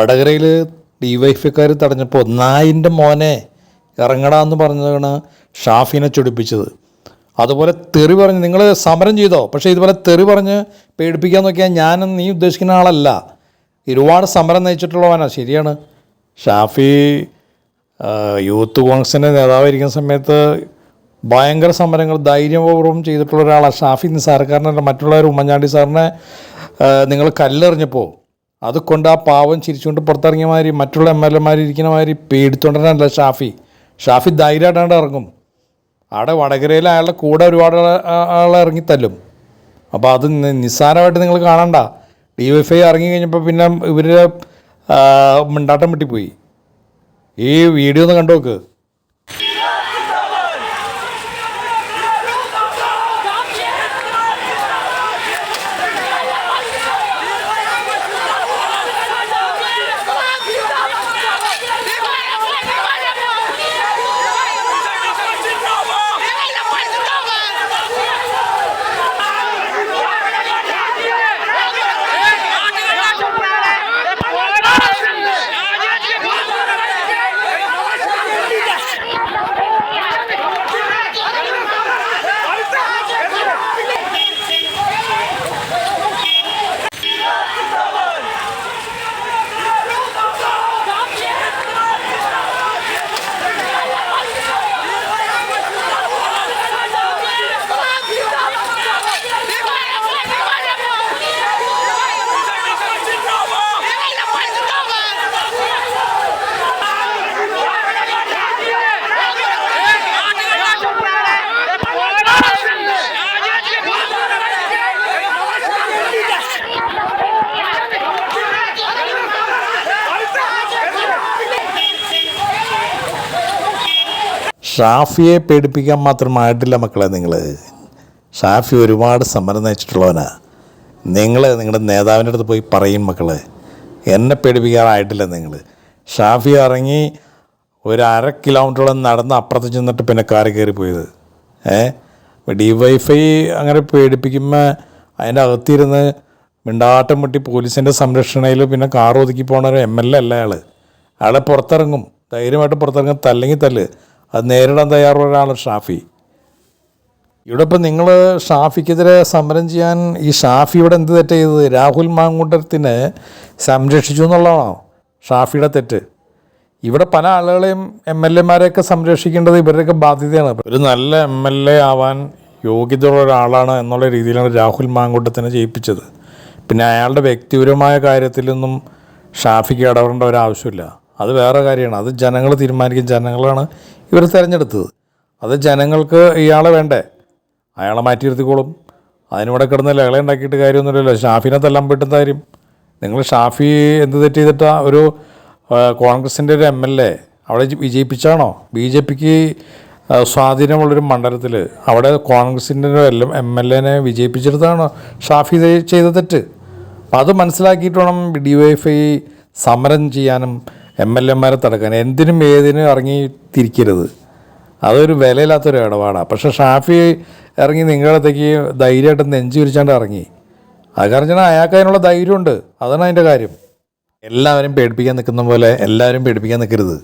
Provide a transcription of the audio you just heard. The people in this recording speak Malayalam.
വടകരയിൽ ഡി വൈഫിക്കാർ തടഞ്ഞപ്പോൾ നായിന്റെ മോനെ ഇറങ്ങടാ എന്ന് പറഞ്ഞതാണ് ഷാഫിനെ ചൊടിപ്പിച്ചത്. അതുപോലെ തെറി പറഞ്ഞ് നിങ്ങൾ സമരം ചെയ്തോ? പക്ഷേ ഇതുപോലെ തെറി പറഞ്ഞ് പേടിപ്പിക്കാൻ നോക്കിയാൽ ഞാനും നീ ഉദ്ദേശിക്കുന്ന ആളല്ല. ഒരുപാട് സമരം നയിച്ചിട്ടുള്ളവനാണ് ശരിയാണ്. ഷാഫി യൂത്ത് കോൺഗ്രസിന്റെ നേതാവായിരിക്കുന്ന സമയത്ത് ഭയങ്കര സമരങ്ങൾ ധൈര്യപൂർവം ചെയ്തിട്ടുള്ള ഒരാളാണ് ഷാഫി നിസാരക്കാരനല്ല മറ്റുള്ളവർ ഉമ്മൻചാണ്ടി സാറിനെ നിങ്ങൾ കല്ലെറിഞ്ഞപ്പോൾ അത് കൊണ്ട് ആ പാവം ചിരിച്ചുകൊണ്ട് പുറത്തിറങ്ങിയ മാതിരി മറ്റുള്ള എം എൽ എമാർ ഇരിക്കുന്ന മാതിരി പേടിത്തോണ്ടല്ല ഷാഫി. ഷാഫി ധൈര്യമായിട്ടാണ്ട് ഇറങ്ങും. അവിടെ വടകരയിൽ അയാളുടെ കൂടെ ഒരുപാട് ആളെ- ഇറങ്ങിത്തല്ലും ഇറങ്ങി തല്ലും. അപ്പോൾ അത് നിസ്സാരമായിട്ട് നിങ്ങൾ കാണണ്ട. ഡി വൈഫ് ഐ ഇറങ്ങി കഴിഞ്ഞപ്പോൾ പിന്നെ ഇവർ മിണ്ടാട്ടം വെട്ടിപ്പോയി. ഈ വീഡിയോ ഒന്ന് കണ്ടു നോക്ക് ഷാഫിയെ പേടിപ്പിക്കാൻ മാത്രമായിട്ടില്ല മക്കളെ നിങ്ങൾ ഷാഫി ഒരുപാട് സമരം നയിച്ചിട്ടുള്ളവനാണ് നിങ്ങൾ നിങ്ങളുടെ നേതാവിന്റെ അടുത്ത് പോയി പറയും മക്കളെ. എന്നെ പേടിപ്പിക്കാറായിട്ടില്ല നിങ്ങൾ ഷാഫി ഇറങ്ങി ഒരു അര കിലോമീറ്ററോളം നടന്ന് അപ്പുറത്ത് ചെന്നിട്ട് പിന്നെ കാറി കയറി പോയത്. ഏ? ഡി വൈഫൈ അങ്ങനെ പേടിപ്പിക്കുമ്പോൾ അതിന്റെ അകത്തിരുന്ന് മിണ്ടാട്ടം മുട്ടി പോലീസിന്റെ സംരക്ഷണയിൽ പിന്നെ കാർ ഒതുക്കി പോണ ഒരു എം എൽ എ അല്ല അയാൾ അയാളെ പുറത്തിറങ്ങും. ധൈര്യമായിട്ട് പുറത്തിറങ്ങും. തല്ലെങ്കിൽ തല്ല്. അത് നേരിടാൻ തയ്യാറുള്ള ഒരാളാണ് ഷാഫി. ഇവിടെ ഇപ്പം നിങ്ങൾ ഷാഫിക്കെതിരെ സമരം ചെയ്യാൻ ഈ ഷാഫി ഇവിടെ എന്ത് തെറ്റ് ചെയ്തത്? രാഹുൽ മാങ്കൂട്ടത്തിനെ സംരക്ഷിച്ചു എന്നുള്ളതാണോ? ഷാഫിയുടെ തെറ്റ്. ഇവിടെ പല ആളുകളെയും എം എൽ എമാരെയൊക്കെ സംരക്ഷിക്കേണ്ടത് ഇവരുടെയൊക്കെ ബാധ്യതയാണ്. ഒരു നല്ല എം എൽ എ ആവാൻ യോഗ്യതയുള്ള ഒരാളാണ് എന്നുള്ള രീതിയിലാണ് രാഹുൽ മാങ്കൂട്ടത്തിനെ ജയിപ്പിച്ചത്. പിന്നെ അയാളുടെ വ്യക്തിപരമായ കാര്യത്തിലൊന്നും ഷാഫിക്ക് ഇടപെടേണ്ട ഒരാവശ്യമില്ല അത് വേറെ കാര്യമാണ്. അത് ജനങ്ങൾ തീരുമാനിക്കും. ജനങ്ങളാണ് ഇവർ തിരഞ്ഞെടുത്തത്. അത് ജനങ്ങൾക്ക് ഇയാളെ വേണ്ടേ? അയാളെ മാറ്റി നിർത്തിക്കോളും. അതിനിവിടെ കിടന്ന് ലഹള ഉണ്ടാക്കിയിട്ട് കാര്യമൊന്നുമില്ലല്ലോ. ഷാഫിനെ തല്ലാൻ പറ്റുന്ന കാര്യം? നിങ്ങൾ ഷാഫി എന്ത് തെറ്റ് ചെയ്തിട്ടാ ഒരു കോൺഗ്രസിന്റെ ഒരു എം എൽ എ അവിടെ വിജയിപ്പിച്ചാണോ? ബി ജെ പിക്ക് സ്വാധീനമുള്ളൊരു മണ്ഡലത്തിൽ അവിടെ കോൺഗ്രസിന്റെ ഒരു എം എൽ എനെ വിജയിപ്പിച്ചെടുത്താണോ ഷാഫി ചെയ്ത തെറ്റ്? അപ്പം അത് മനസ്സിലാക്കിയിട്ട് വേണം ഡി വൈ ഐ സമരം ചെയ്യാനും എം എൽ എമാരെ തടക്കാൻ എന്തിനും ഏതിനും ഇറങ്ങി തിരിക്കരുത്. അതൊരു വിലയില്ലാത്തൊരു ഇടപാടാണ് പക്ഷേ ഷാഫി ഇറങ്ങി നിങ്ങളത്തേക്ക് ധൈര്യമായിട്ട് നെഞ്ചു വിരിച്ചാണ്ട് ഇറങ്ങി. അത് കാരണം അയാൾക്ക് അതിനുള്ള ധൈര്യമുണ്ട്. അതാണ് അതിന്റെ കാര്യം. എല്ലാവരും പേടിപ്പിക്കാൻ നിൽക്കുന്ന പോലെ എല്ലാവരും പേടിപ്പിക്കാൻ നിൽക്കരുത്.